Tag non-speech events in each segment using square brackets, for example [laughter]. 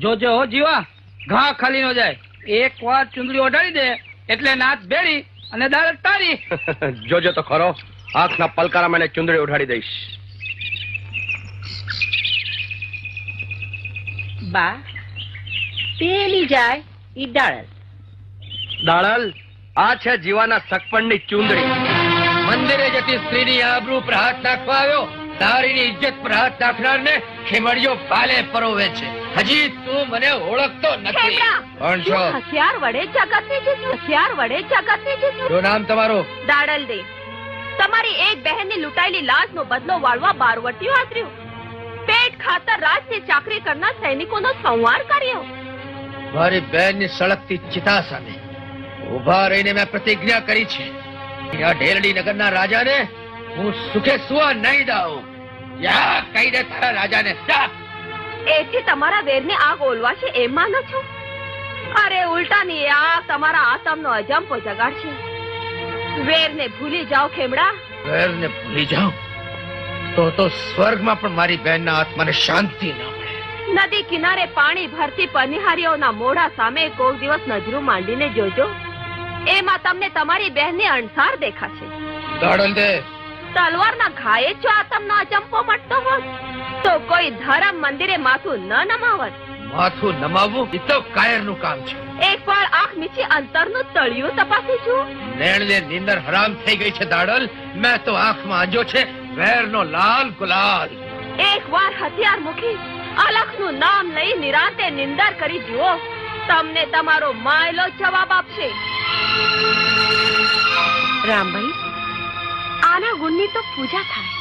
જોજો હો જીવા ઘા ખાલી નો જાય. એક વાર ચુંદડી ઓઢાડી દે એટલે નાથ બેડી અને દાળ તારી. [laughs] જોજો તો ખરો આંખના પલકારા મને ચુંદડી ઉઠાડી દઈશ. બા પેલી જાય ઈ દાળલ. દાળલ? આ છે જીવાના સકપણની ચુંદડી. મંદિરે જતી સ્ત્રીની આબરૂ પર હાથ નાખવા આવ્યો. તારીની ઇજ્જત પર હાથ નાખનારને ખેમડિયો ભાલે પરોવે છે. હજી તું મને ઓળખતો નથી. કોણ છો? હથિયાર વડે જગતને જીત્યું હથિયાર વડે જગતને જીત્યું શું નામ તમારું? દાડલ દે. તમારી એક બહેનની લૂંટાયેલી લાશનો બદલો વાળવા બારવટીઓ આદર્યું પેટ ખાતર રાજથી ચાકરી કરનાર સૈનિકોનો સંવાર કર્યો. મારી બહેનની સળગતી ચિતા સામે ઊભા રહીને મેં પ્રતિજ્ઞા કરી છે. આ ઢેરડી નગરના રાજાને હું સુખે સુવા નહીં દઉં કહી દે તારા રાજાને. જા. એથી તમારા વેરની આગ ઓલવાશે એમ માનો છો? અરે ઉલટાની આગ તમારા આતમનો અજંપો જગાડશે વેરને ભૂલી જાઓ ખેમડા. વેરને ભૂલી જાઓ? તો તો સ્વર્ગમાં પણ મારી બહેનના આત્માને શાંતિ ન મળે. નદી કિનારે પાણી ભરતી પનિહારીઓના મોઢા સામે કોક દિવસ નજરું માંડીને જોજો. એમાં તમને તમારી બહેનની અણસાર દેખાશે. દે તલવારના ઘાયે જો આતમનો અચંપો મટતો હોત તો કોઈ ધરમ મંદિરે માથું ન નમાવત. માથું નમાવવું એ તો કાયરનું કામ છે. એક વાર આંખ મીચી અંતરનું તળિયું તપાસી જુઓ નેણને નીંદર હરામ થઈ ગઈ છે દાડલ મેં તો આંખમાં આંજો છે વેરનો લાલ ગુલાલ. એક વાર હથિયાર મૂકી અલખનું નામ લઈ નિરાંતે નિંદર કરી જુઓ તમને તમારો માયલો જવાબ આપશે. રામભાઈ આના ગુણની તો પૂજા થાય.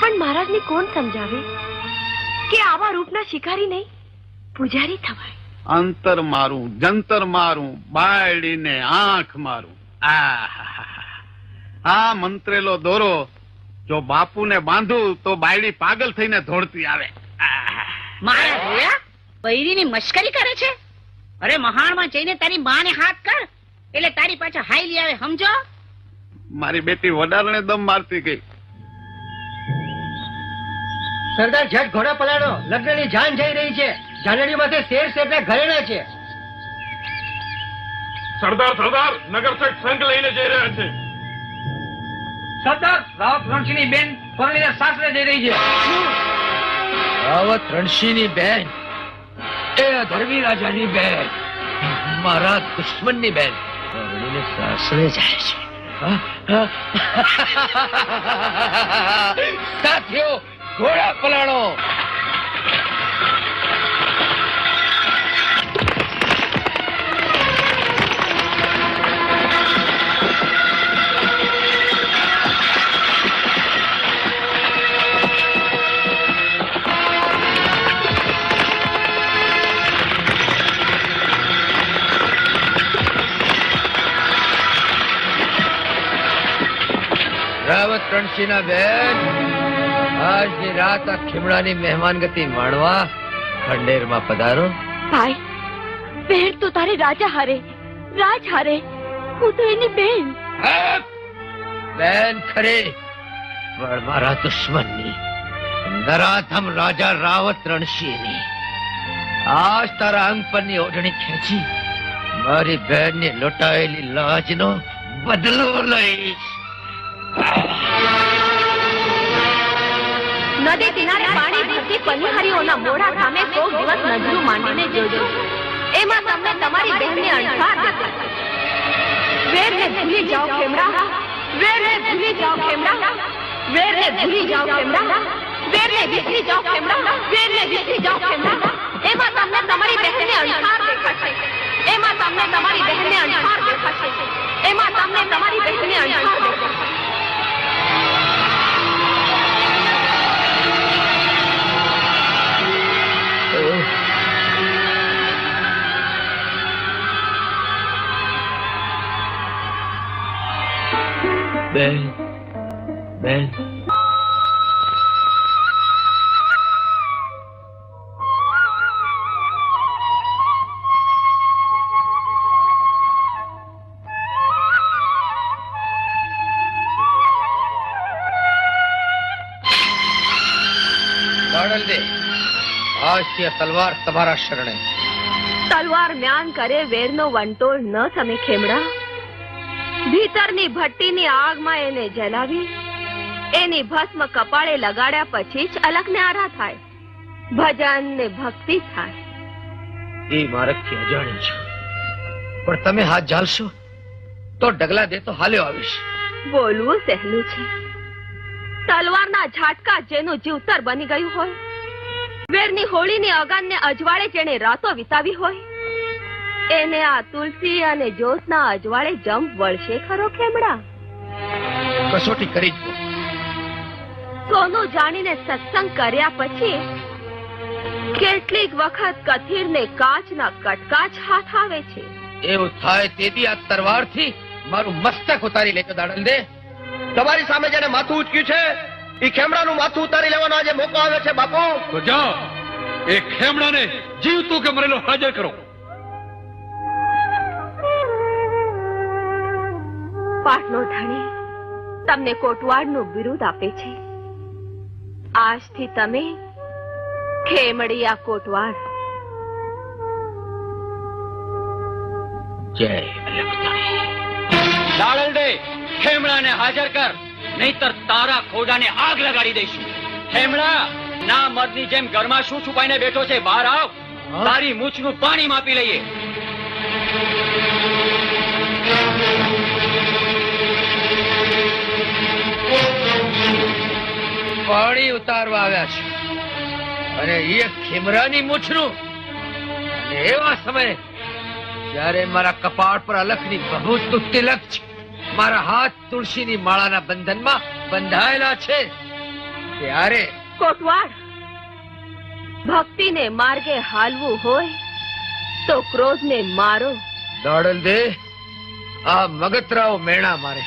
પણ મહારાજને કોણ સમજાવે કે આવા રૂપના શિકારી નહીં? પૂજારી થવાય. અંતર મારું જંતર મારું બાયડીને આંખ મારું. આ મંત્રેલો દોરો જો બાપુને બાંધું તો બાયડી પાગલ થઈને દોડતી આવે. મારા જોયા બૈરીની મશ્કરી કરે છે? અરે મહાણમાં જઈને તારી માને હાથ કર. એટલે તારી પાછળ હાઈલી આવે સમજો? મારી બેટી વડારણે દમ મારતી ગઈ. સરદાર ઝટ ઘોડા પલાડો લગ્નની જાન જઈ રહી છે. જાનડી માથે શેર શેરના ઘરેણા છે. સરદાર સરદાર નગર શેઠ સંઘ લઈને જઈ રહ્યા છે. સરદાર રાવત રણસિંહની બેન પરણીને સાસરે જઈ રહી છે. રાવત રણસિંહની બેન? એ અધર્મી રાજાની બેન. મારા દુશ્મનની બેન. પરણીને સાસરે જાય છે? [laughs] સાથીઓ ઘોડા પલાળો. રાવત રણસિંહના બેન આજની રાત આ ખીમડાની મહેમાનગતિ માણવા ખંડેરમાં પધારો. ભાઈ બેન તો તારે રાજા હારે રાજ હારે હું તો એની બેન. બેન ખરે પણ મારા દુશ્મનની નરાધમ રાજા રાવત રણસિંહની આજ તારા અંગ પરની ઓઢણી ખેંચી મારી બહેનની લોટાયેલી લાજનો બદલો લઈશ. નદી કિનારે પાણી ભરતી એમાં તમને તમારી બહેનની અણસાર દેખાશે વેરને ભૂલી જાઓ ખેમડા વેરને ભૂલી જાઓ ખેમડા વેરને ભૂલી જાઓ ખેમડા વેરને વિસરી જાઓ ખેમડા વેરને વિસરી જાઓ ખેમડા એમાં તમને તમારી બહેનને અણસાર દેખાશે. એમાં તમને તમારી બહેનને અણસાર એમાં તમને તમારી બહેનને અણસાર બેન બેન. આજથી તલવાર તમારા શરણે. તલવાર મ્યાન કરે વેરનો વંટોળ ન તમે ખેમડા? ભીતરની ભટ્ટીની આગમાં એને જલાવી એની ભસ્મ કપાળે લગાડ્યા પછી જ અલગને આરા થાય ભજન ને ભક્તિ થાય. એ મારકથી અજાણી છું. પણ તમે હાથ ઝાલશો તો ડગલા દે તો હાલ્યો આવીશ. બોલવું સહેલું છે. તલવારના ઝાટકા જેનું જીવતર બની ગયું હોય વેરની હોળીની અગાનને અજવાળે જેણે રાતો વિતાવી હોય એને આ તુલસી અને જોશના અજવાળે જંપ વળશે ખરો ખેમડા? કસોટી કરી જ સોનું જાણીને સત્સંગ કર્યા પછી કેટલીક વખત કથીરને કાચના કટકા જ હાથ આવે છે. એવું થાય તેથી આ તરવારથી મારું મસ્તક ઉતારી લેજો દાડલ દે. તમારી સામે જેને માથું ઉચક્યું છે એ ખેમડાનું માથું ઉતારી લેવાનો આજે મોકો આવ્યો છે બાપુ. તો જાઓ. એ ખેમણાને જીવતું કે મરેલો હાજર કરો. પાટનો ધણી તમને કોટવાડનું બિરુદ આપે છે. આજથી તમે ખેમડિયા કોટવાડ જય દે ખેમડાને હાજર કર નહીતર તારા ખોડાને આગ લગાડી દઈશું. ખેમડા ના મર્દની જેમ ઘરમાં શું છુપાઈને બેઠો છે બહાર આવ. તારી મૂછનું પાણી માપી લઈએ. પાણી ઉતારવા આવ્યા છે. અને એ ખીમરાની મૂછનું. અને એવા સમયે જ્યારે મારા કપાળ પર અલખની ભભૂતનું તિલક છે મારા હાથ તુલસીની માળાના બંધનમાં બંધાયેલા છે ત્યારે કોટવાડ ભક્તિને માર્ગે હાલવું હોય તો ક્રોધને મારો. દોડલ દે આ મગતરાઓ મેણા મારે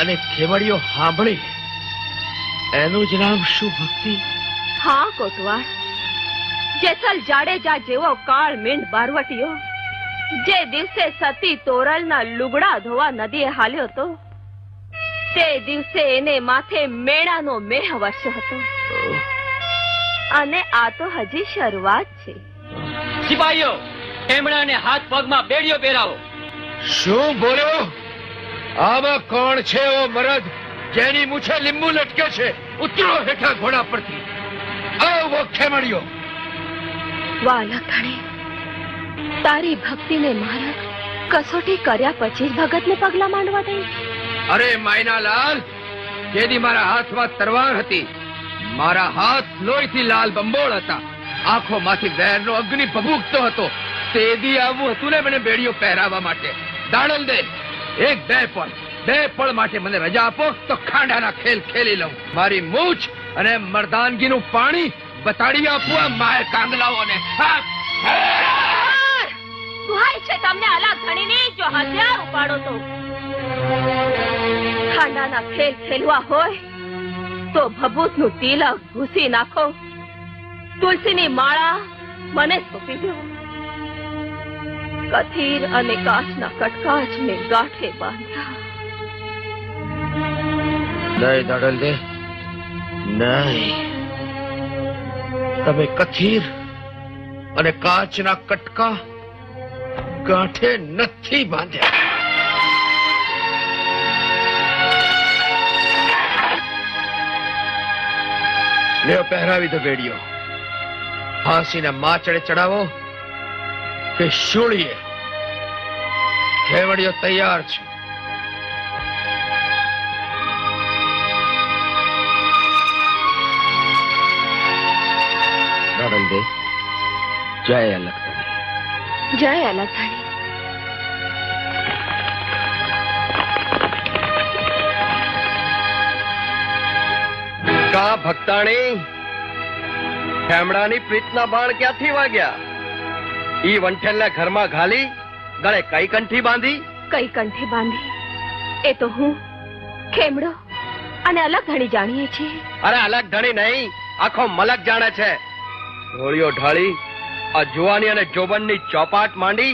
અને ખેવડીઓ સાંભળી એનું જ નામ શું ભક્તિ? હા કોટવાર જેસલ જાડેજા જેવો કાળ મીંડ બારવટીયો જે દિવસે સતી તોરલના લુગડા ધોવા નદીએ હાલ્યો હતો તે દિવસે એને માથે મેણાનો મેહ વર્ષ હતો. અને આ તો હજી શરૂઆત છે. સિપાહીઓ ખેમડાને હાથ પગમાં બેડીઓ પહેરાવો. શું બોલ્યો? આમાં કોણ છે ઓ મરદ? જેની મૂછે લીંબુ લટકે છે ઉતરો હેઠા ઘોડા પરથી. આવો ખેમડિયો વાલા તારી ભક્તિને મારા કસોટી કર્યા પછી જ ભગતને પગલા માંડવા દઈ. અરે માયના લાલ જેદી મારા હાથમાં તરવાર હતી મારા હાથ લોહીથી લાલ બંબોળ હતા. આંખોમાંથી વેરનો અગ્નિ ભભૂકતો હતો. તેદી આવું હતું ને મને બેડીઓ પહેરાવવા માટે. દાણલ દે એક બે પળ બે પળ માટે મને રજા આપો, તો ખાંડાના ખેલ ખેલી લઉં. મારી મૂછ અને મર્દાનગીનું પાણી બતાડી આપું આ માય કાંગલાઓને. તિલક ભૂસી નાખો. તુલસીની માળા મને સોંપી કથીર અને કાચના કટકા ને ગાંઠે બાંધ્યા. નહીં દાડલ દે નહીં. તમે કથીર અને કાચના કટકા ગાંઠે નથી બાંધ્યા. લ્યો, પહેરાવી દો બેડીઓ. ફાંસીને માચડે ચડાવો કે શૂળીએ. ખેવડીઓ તૈયાર છે. દાડલ દે જય અલગ જય અલગ કા ભક્તાણી? ખેમડાની પ્રીતના બાણ ક્યાંથી વાગ્યા? ઈ વંઠેલના ઘરમાં ઘાલી ગળે કઈ કંઠી બાંધી? કઈ કંઠી બાંધી? એ તો હું ખેમડો અને અલગ ધણી જાણીએ છીએ. અરે અલગ ધણી નહીં આખો મલક જાણે છે. ઢોળીઓ ઢાળી આ જુવાની અને જોબનની ચોપાટ માંડી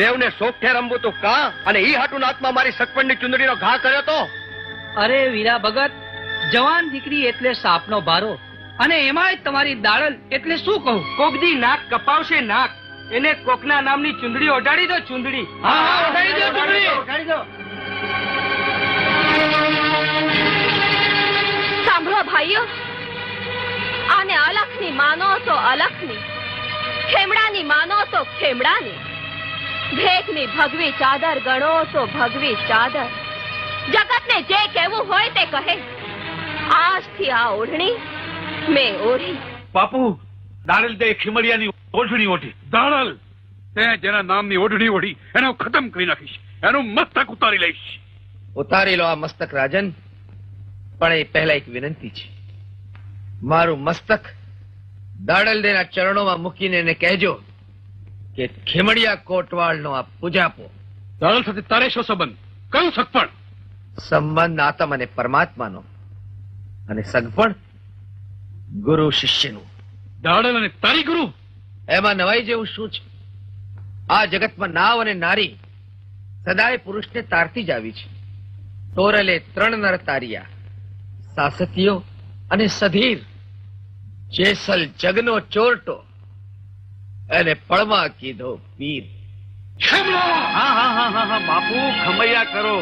દેવને સોગઠે રમવું તું કા? અને ઈ હાટું નાથમાં મારી સકપણની ચુંદડીનો ઘા કર્યો તો? અરે વીરા ભગત જવાન દીકરી એટલે સાપનો બારો અને એમાંય તમારી દાળલ એટલે શું કહું? કોકદી નાક કપાવશે નાક. એને કોકના નામની ચુંદડી ઓઢાડી દો ચુંદડી. હા હા ઓઢાડી દો ચુંદડી. ઓઢાડી દો. સાંભળો ભાઈઓ આને અલખની માનો તો અલખની ખેમડાની માનો તો ખેમડાની. ભેખની ભગવી ચાદર ગણો તો ભગવી ચાદર. જગતને જે કહેવું હોય તે કહે. આજથી આ ઓઢણી મેં ઓઢી. બાપુ દાડલ તે ખીમડિયાની ઓઢણી ઓઢી. દાણલ? તે જેના નામની ઓઢણી ઓઢી એને ખતમ કરી નાખીશ. એનું મસ્તક ઉતારી લઈશ. ઉતારી લો આ મસ્તક રાજન. પણ એ પહેલા એક વિનંતી છે. મારું મસ્તક દાડલદેના ચરણોમાં મૂકીને એને કહેજો કે ખેમડિયા કોટવાળનો આ પૂજાપો. દાડલ સાથે તારે શું સંબંધ? કયું સગપણ સંબંધ આત્મ અને પરમાત્માનો અને સગપણ ગુરુ શિષ્યનું. દાડલ અને તારી ગુરુ? એમાં નવાઈ જેવું શું છે? આ જગતમાં નાવ અને નારી સદાય પુરુષને તારતી જ આવી છે. તોરલે ત્રણ નર તારિયા સાસતીઓ અને સધીર. જેસલ જગનો ચોરટો એને પળમાં કીધો પીર. હા હા હા હા હા બાપુ ખમૈયા કરો.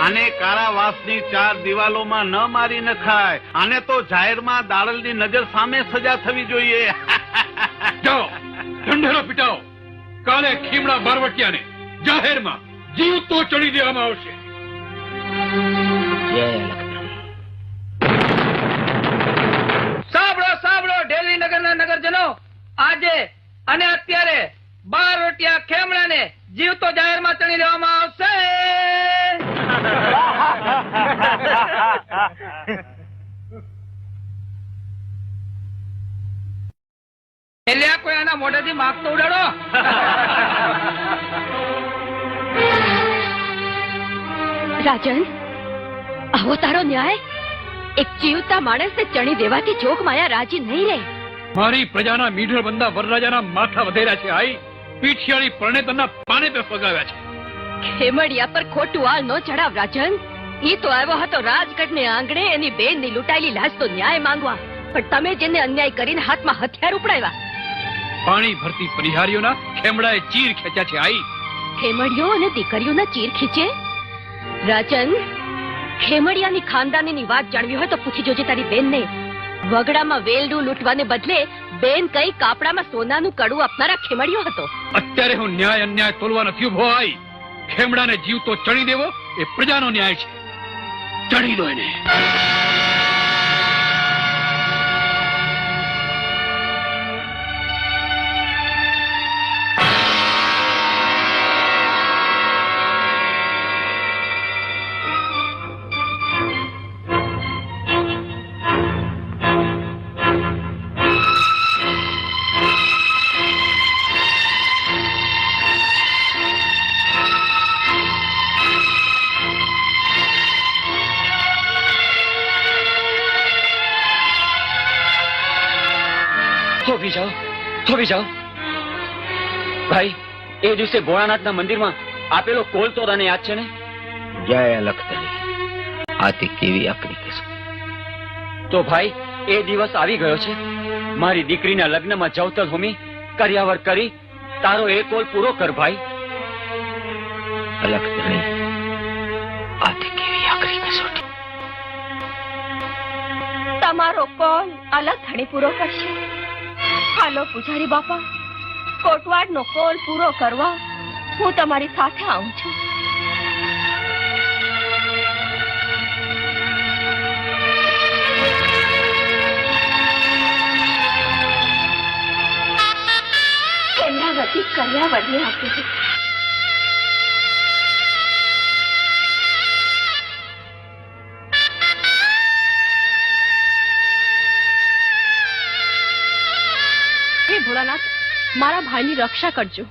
આને કારાવાસની ચાર દિવાલોમાં ન મારી નખાય. આને તો જાહેરમાં દાડલની નજર સામે સજા થવી જોઈએ. [laughs] જાઓ ઢંઢેરો પીટાઓ. કાલે ખીમડા બારવટિયાને જાહેરમાં જીવતો ચડી દેવામાં આવશે. સાંભળો ઢેલી નગરના નગરજનો. આજે અને અત્યારે બાર રોટિયા ખેમડાને જીવતો જાહેરમાં ચણી લેવામાં આવશે. કોઈ આના મોઢેથી માગતો ઉડાડો. રાજન, આવો તારો ન્યાય. એક જીવતા માણસને ચણી દેવાથી જોગ માયા રાજી નહીં રહે. મારી પ્રજાના મીઠળ બંદા વરરાજાના માથા વધેરા છે આઈ. પીઠિયાળી પરણેતરના પાને પે ફગાવ્યા છે. ખેમડિયા પર ખોટું આળ નો ચડાવ રાજન. ઈ તો આવ્યો હતો રાજગઢને આંગણે એની બેનની લૂંટાયેલી લાશ તો ન્યાય માંગવા. પણ તમે જેને અન્યાય કરીને હાથમાં હથિયાર ઉપડાવ્યા. પાણી ભરતી પરિહારીઓના ખેમડાએ ચીર ખેંચ્યા છે આઈ. ખેમડીઓ અને દીકરીઓના ચીર ખીચે? રાજન ખેમડિયાની ખાનદાનીની વાત જાણવી હોય તો પૂછી જોજે તારી બેનને. વગડામાં વેલડું લૂંટવાને બદલે બેન કઈ કાપડામાં સોનાનું કડું આપનારા ખેમડિયો હતો. અત્યારે હું ન્યાય અન્યાય તોલવા નથી ઊભો આવી ખેમડાને જીવતો ચણી દેવો એ પ્રજાનો ન્યાય છે. ચણી દો એને. થોભી જાઓ થોભી જાઓ ભાઈ એ દિવસે ભોળાનાથના મંદિરમાં આપેલો કોલ તો તને યાદ છે ને? જય લખતરી. તે કેવી આપણી કિસ્મત તો ભાઈ એ દિવસ આવી ગયો છે. મારી દીકરીના લગ્નમાં જવતલ હોમી કર્યાવર કરી તારો એ કોલ પૂરો કર ભાઈ. લખતરી આથી કેવી આકરી કસોટી તમારો કોલ અલગ ધણી પૂરો કરશે. હાલો પૂજારી બાપા. કોટવાડનો કોલ પૂરો કરવા હું તમારી સાથે આવું છું. કર્યા વધી આપી છે ભોળાનાથ મારા ભાઈની રક્ષા કરજો.